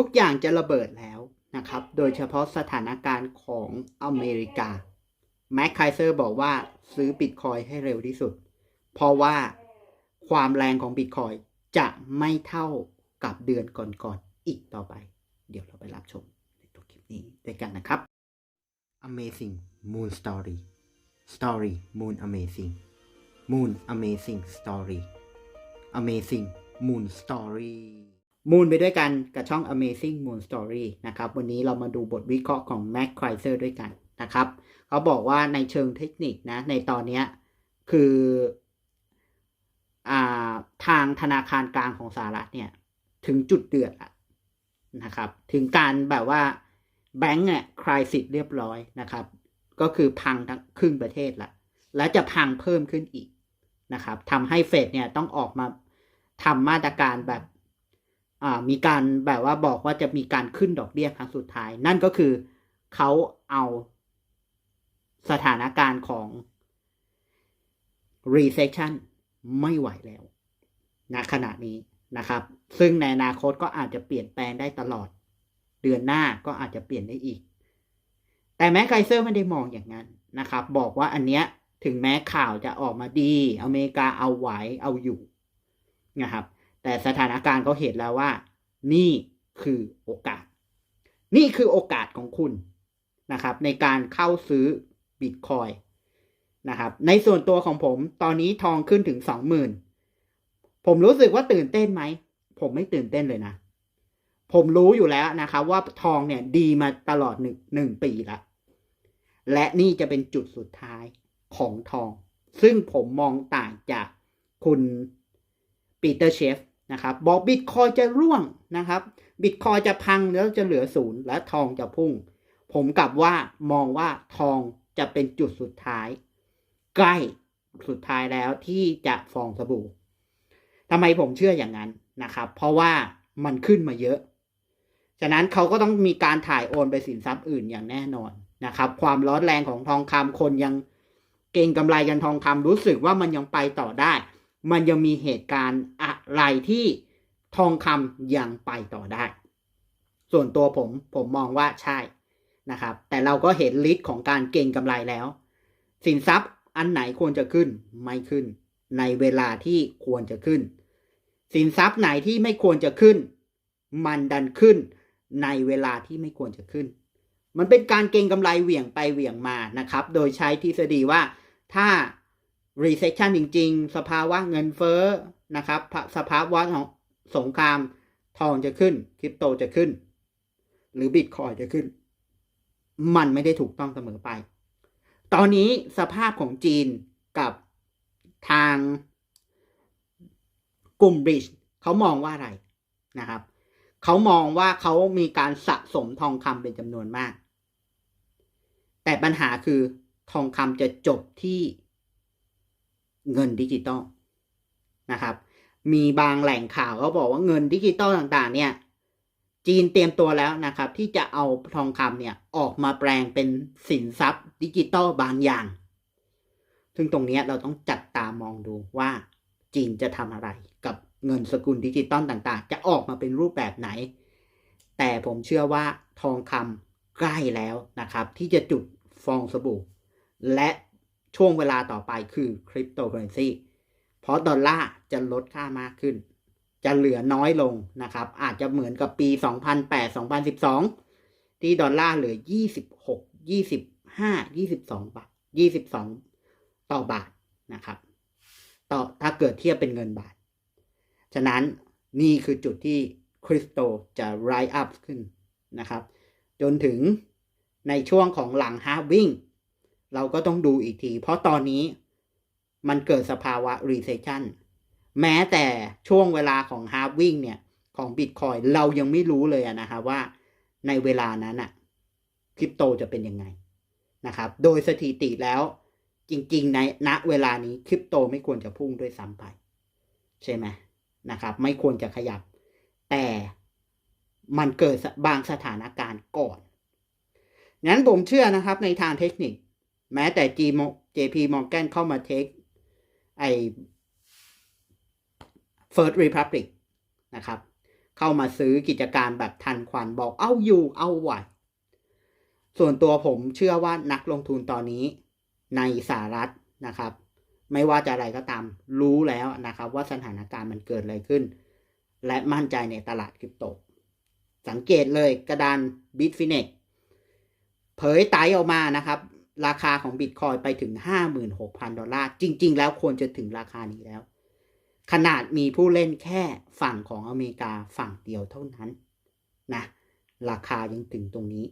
ทุกอย่างจะระเบิดแล้วนะครับ โดยเฉพาะสถานการณ์ของอเมริกา แม็กไคเซอร์บอกว่าซื้อบิตคอยให้เร็วที่สุด เพราะว่าความแรงของบิตคอยจะไม่เท่ากับเดือนก่อนๆอีกต่อไป เดี๋ยวเราไปรับชมในตัวคลิปนี้ด้วยกันนะครับ Amazing Moon Story Story Moon Amazing Moon Amazing Story Amazing Moon Story Moon ไปด้วยกันกับช่อง Amazing Moon Story นะครับ วันนี้เรามาดูบทวิเคราะห์ของ Mac k r i s e r ด้วยกันนะครับ เขาบอกว่าในเชิงเทคนิคนะ ในตอนนี้คืออทางธนาคารกลางของสหรัฐเนี่ย ถึงจุดเดือดแล้วนะครับ ถึงการแบบว่าแบงก์เนี่ยคลายสิทธิ์เรียบร้อยนะครับ ก็คือพังทั้งครึ่งประเทศละ และจะพังเพิ่มขึ้นอีกนะครับทำให้เฟดเนี่ยต้องออกมาทำมาตรการแบบ มีการแบบว่าบอกว่าจะมีการขึ้นดอกเบี้ยครั้งสุดท้าย นั่นก็คือเขาเอาสถานการณ์ของ recession ไม่ไหวแล้วณขณะนี้นะครับ ซึ่งในอนาคตก็อาจจะเปลี่ยนแปลงได้ตลอด เดือนหน้าก็อาจจะเปลี่ยนได้อีก แต่แม้ไคเซอร์ไม่ได้มองอย่างนั้นนะครับ บอกว่าอันเนี้ยถึงแม้ข่าวจะออกมาดี อเมริกาเอาไหวเอาอยู่นะครับ แต่สถานการณ์เขาเห็นแล้วว่า นี่คือโอกาส นี่คือโอกาสของคุณนะครับ ในการเข้าซื้อบิตคอยนะครับ ในส่วนตัวของผมตอนนี้ทองขึ้นถึงสองหมื่นผมรู้สึกว่าตื่นเต้นไหม ผมไม่ตื่นเต้นเลยนะ ผมรู้อยู่แล้วนะครับ ว่าทองเนี่ยดีมาตลอดหนึ่งหนึ่งปีละและนี่จะเป็นจุดสุดท้ายของทอง ซึ่งผมมองต่างจากคุณปีเตอร์เชฟ นะครับบอกบิตคอยจะร่วงนะครับบิตคอยจะพังแล้วจะเหลือศูนย์และทองจะพุ่ง ผมกลับว่ามองว่าทองจะเป็นจุดสุดท้าย ใกล้สุดท้ายแล้วที่จะฟองสบู่ทำไมผมเชื่ออย่างนั้นนะครับ เพราะว่ามันขึ้นมาเยอะฉะนั้นเขาก็ต้องมีการถ่ายโอนไปสินทรัพย์อื่นอย่างแน่นอนนะครับ ความร้อนแรงของทองคำคนยังเก่งกำไรกันทองคำรู้สึกว่ามันยังไปต่อได้ มันยังมีเหตุการณ์อะไรที่ทองคำยังไปต่อได้ ส่วนตัวผมผมมองว่าใช่นะครับ แต่เราก็เห็นลิสต์ของการเก่งกำไรแล้ว สินทรัพย์อันไหนควรจะขึ้นไม่ขึ้น ในเวลาที่ควรจะขึ้น สินทรัพย์ไหนที่ไม่ควรจะขึ้น มันดันขึ้น ในเวลาที่ไม่ควรจะขึ้น มันเป็นการเก็งกำไรเหวี่ยงไปเหวี่ยงมานะครับ โดยใช้ทฤษฎีว่าถ้า recession จริง ๆ สภาวะเงินเฟ้อนะครับสภาวะของสงครามทองจะขึ้นคริปโตจะขึ้น หรือบิตคอยจะขึ้น มันไม่ได้ถูกต้องเสมอไป ตอนนี้สภาพของจีนกับทางกลุ่มบริดจ์เขามองว่าอะไรนะครับ เขามองว่าเขามีการสะสมทองคำเป็นจำนวนมาก แต่ปัญหาคือทองคำจะจบที่ เงินดิจิตอลนะครับ มีบางแหล่งข่าวเขาบอกว่าเงินดิจิตอลต่างๆ เนี่ย จีนเตรียมตัวแล้วนะครับ ที่จะเอาทองคำเนี่ยออกมาแปลงเป็นสินทรัพย์ ดิจิตอลบางอย่าง ซึ่งตรงนี้เราต้องจัดตามองดูว่าจีนจะทำอะไรกับเงินสกุลดิจิตอลต่างๆ จะออกมาเป็นรูปแบบไหน แต่ผมเชื่อว่าทองคำใกล้แล้วนะครับ ที่จะจุดฟองสบู่ และ ช่วงเวลาต่อไปคือคริปโตเคอเรนซีเพราะดอลลาร์จะลดค่ามากขึ้น จะเหลือน้อยลงนะครับ อาจจะเหมือนกับปี 2008-2012 ที่ดอลลาร์เหลือ 26 25 22 บาท 22 ต่อบาทนะครับ ต่อถ้าเกิดเทียบเป็นเงินบาท ฉะนั้นนี่คือจุดที่คริปโตจะ rise up ขึ้นนะครับ จนถึงในช่วงของหลังฮาร์วิ่ง เราก็ต้องดูอีกที เพราะตอนนี้มันเกิดสภาวะ recession แม้แต่ช่วงเวลาของฮาร์วิ่งเนี่ยของ Bitcoin เรายังไม่รู้เลยนะครับว่าในเวลานั้นอะคริปโตจะเป็นยังไงนะครับ โดยสถิติแล้วจริง ๆ ในณเวลานี้คริปโตไม่ควรจะพุ่งด้วยซ้ำไป ใช่ไหมนะครับ ไม่ควรจะขยับ แต่มันเกิดบางสถานการณ์ก่อน งั้นผมเชื่อนะครับในทางเทคนิค แม้แต่ G JP Morgan เข้ามาเทคไอ First Republic นะครับ เข้ามาซื้อกิจการแบบทันควันบอกเอาอยู่เอาไหวส่วนตัวผมเชื่อว่านักลงทุนตอนนี้ในสหรัฐนะครับ ไม่ว่าจะอะไรก็ตามรู้แล้วนะครับ ว่าสถานการณ์มันเกิดอะไรขึ้น และมั่นใจในตลาดคริปโต สังเกตเลยกระดาน Bitfinex เผยไตออกมานะครับ ราคาของบิตคอยไปถึง 56,000 ดอลลาร์ จริง ๆ แล้วควรจะถึงราคานี้แล้ว ขนาดมีผู้เล่นแค่ฝั่งของอเมริกาฝั่งเดียวเท่านั้นนะราคายังถึงตรงนี้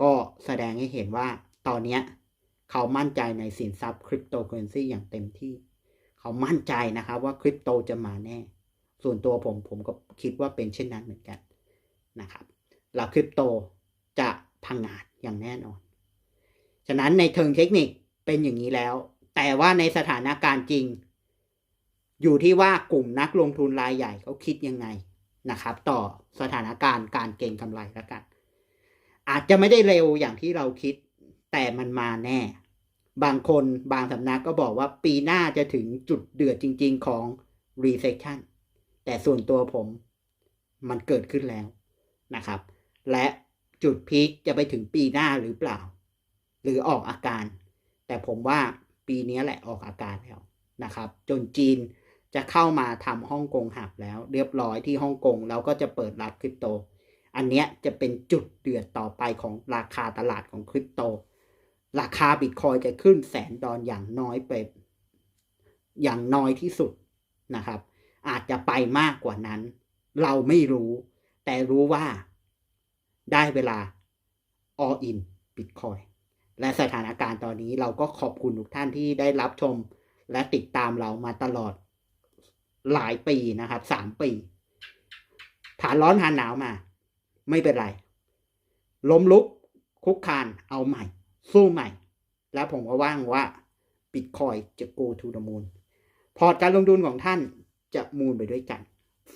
ก็แสดงให้เห็นว่าตอนนี้เขามั่นใจในสินทรัพย์คริปโตเคอเรนซีอย่างเต็มที่ เขามั่นใจนะครับว่าคริปโตจะมาแน่ ส่วนตัวผมผมก็คิดว่าเป็นเช่นนั้นเหมือนกันนะครับแล้วคริปโตจะพังงาดอย่างแน่นอน ฉะนั้นในเทิงเทคนิคเป็นอย่างนี้แล้ว แต่ว่าในสถานการณ์จริง อยู่ที่ว่ากลุ่มนักลงทุนรายใหญ่เขาคิดยังไงนะครับ ต่อสถานการณ์การเก็งกำไรแล้วกัน อาจจะไม่ได้เร็วอย่างที่เราคิด แต่มันมาแน่ บางคนบางสำนักก็บอกว่าปีหน้าจะถึงจุดเดือดจริง ๆของ recession แต่ส่วนตัวผมมันเกิดขึ้นแล้วนะครับ และจุดพีคจะไปถึงปีหน้าหรือเปล่า หรือออกอาการ แต่ผมว่าปีนี้แหละออกอาการแล้วนะครับ จนจีนจะเข้ามาทำฮ่องกงหักแล้ว เรียบร้อยที่ฮ่องกงแล้วก็จะเปิดรับคริปโต อันเนี้ยจะเป็นจุดเดือดต่อไปของราคาตลาดของคริปโต ราคาบิตคอยจะขึ้นแสนดอลอย่างน้อยไป อย่างน้อยที่สุดนะครับ อาจจะไปมากกว่านั้น เราไม่รู้ แต่รู้ว่าได้เวลา all in Bitcoin และสถานการณ์ตอนนี้เราก็ขอบคุณทุกท่านที่ได้รับชมและติดตามเรามาตลอดหลายปีนะครับสามปีผ่านร้อนผ่านหนาวมา ไม่เป็นไร ล้มลุกคุกคานเอาใหม่ สู้ใหม่ แล้วผมก็ว่างว่า Bitcoin จะ go to the moon พอร์ตการลงทุนของท่านจะมูนไปด้วยกัน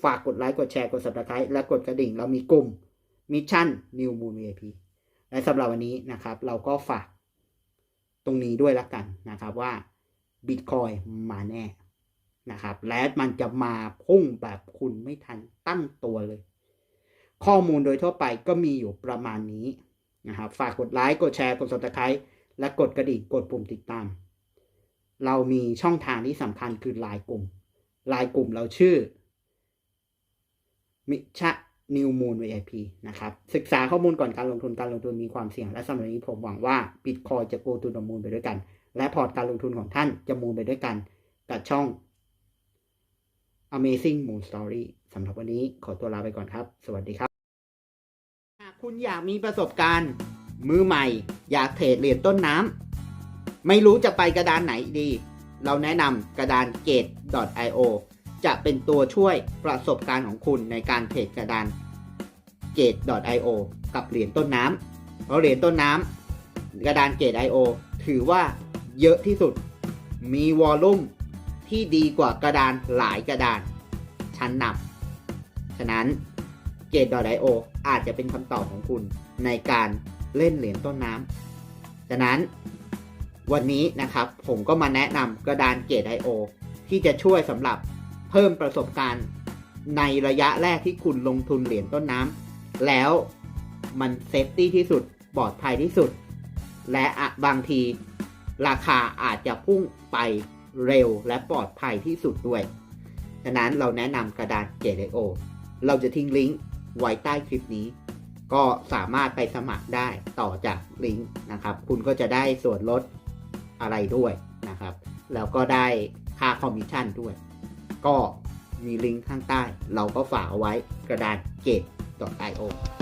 ฝากกดไลค์กดแชร์กด subscribe และกดกระดิ่ง เรามีกลุ่มมิชชั่น New Moon VIP และสำหรับวันนี้นะครับ เราก็ฝาก ตรงนี้ด้วยละกันนะครับว่า Bitcoin มาแน่นะครับ และมันจะมาพุ่งแบบคุณไม่ทันตั้งตัวเลย ข้อมูลโดยทั่วไปก็มีอยู่ประมาณนี้นะครับ ฝากกดไลค์กดแชร์กด subscribe และกดกระดิ่งกดปุ่มติดตาม เรามีช่องทางที่สำคัญคือไลน์กลุ่มไลน์กลุ่มเราชื่อ มิชะ นิวมูน VIP นะครับ ศึกษาข้อมูลก่อนการลงทุนการลงทุนมีความเสี่ยง และสำหรับนี้ผมหวังว่า Bitcoin จะ go to the moon ไปด้วยกัน และพอร์ตการลงทุนของท่านจะมูนไปด้วยกัน กับช่อง Amazing Moon Story สำหรับวันนี้ขอตัวลาไปก่อนครับ สวัสดีครับ หากคุณอยากมีประสบการณ์ มือใหม่ อยากเทรดเหรียญต้นน้ำไม่รู้จะไปกระดานไหนดี เราแนะนำกระดาน gate.io จะเป็นตัวช่วยประสบการณ์ของคุณในการเทรดกระดาน gate.io กับเหรียญต้นน้ำเพราะเหรียญต้นน้ำกระดาน gate.io ถือว่าเยอะที่สุด มีวอลลุ่มที่ดีกว่ากระดานหลายกระดาน ชั้นนำฉะนั้น gate.io อาจจะเป็นคำตอบของคุณในการเล่นเหรียญต้นน้ำฉะนั้นวันนี้นะครับผมก็มาแนะนำกระดาน Gate.io ที่จะช่วยสำหรับ เพิ่มประสบการณ์ในระยะแรกที่คุณลงทุนเหรียญต้นน้ำแล้วมันเซฟตี้ที่สุดปลอดภัยที่สุด และอะบางทีราคาอาจจะพุ่งไปเร็วและปลอดภัยที่สุดด้วย ฉะนั้นเราแนะนำกระดาน Gate.io เราจะทิ้งลิงก์ไว้ใต้คลิปนี้ ก็สามารถไปสมัครได้ต่อจากลิงก์นะครับ คุณก็จะได้ส่วนลดอะไรด้วยนะครับ แล้วก็ได้ค่าคอมมิชชั่นด้วย ก็มีลิงก์ข้างใต้ เราก็ฝากเอาไว้กระดาน gate.io